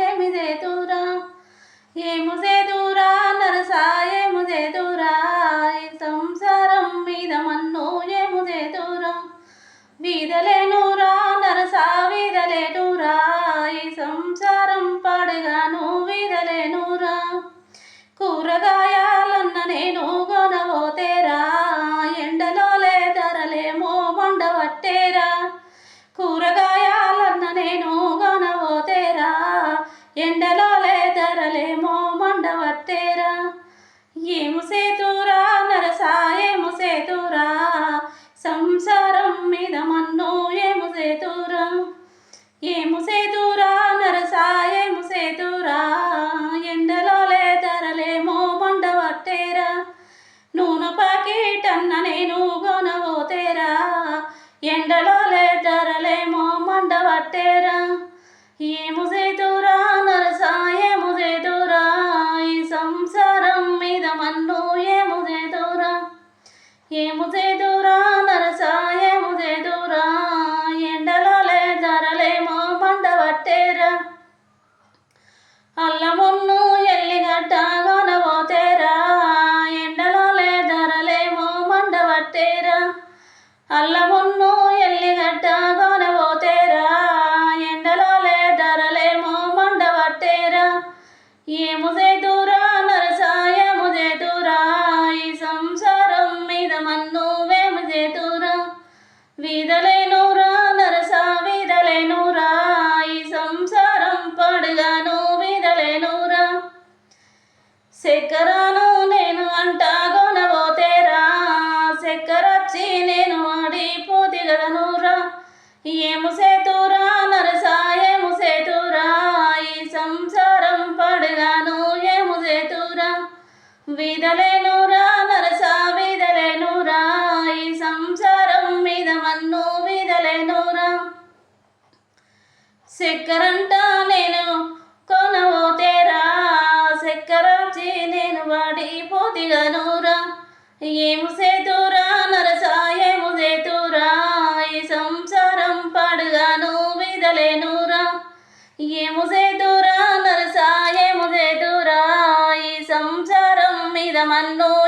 ఏమిదే దూరా ఏముదే దూరా నరసా ఏముదే దూరా ఈ సంసారం మీద మన్ను ఏముదే దూరా వీధలే నూరా నరసా వీధలే నూరా సంసారం మీద మన్నో ఏము సేతురా ఏము సేతురా నరసా ఏముసేతురా ఎండలో లే ధరలేమో వండవట్టేరా నూనె పాకెట్ అన్న నేను కొనబోతేరా ఎండలో లే ధరలేమో మండవట్టేరా ఏము సేతురా అల్లమున్ను ఎల్లిగడ్డ గొనబోతేరా ఎండలో లేదరలేమో మండబట్టేరా అల్లమున్ను ఎల్లిగడ్డ గొనబోతేరా ఎండలో లేదరలేమో మండబట్టేరా ఏము చేతురా నరసా ఏము చేతురా ఈ సంసారం మీద మన్ను వేము చేతురా వీధలే చక్కెరను నేను అంట గొనబోతేరా చక్కెరొచ్చి నేను ఆడిపోతే గదనురా ఏము సేతురా నరసా ఏము సేతురా. ఈ సంసారం పడగాను ఏము సేతురా. వీధలేనురా నరసా వీధలేనురా ఈ సంసారం మీద మన్ను వీధలేనురా చక్కెరంట నేను ఏము సేతురా నరసా ఏము సేతురా? ఈ సంసారం పడుగాను విదలేనురా. ఏము సేతురా నరసా ఏము సేతురా? ఈ సంసారం మీద మన్ను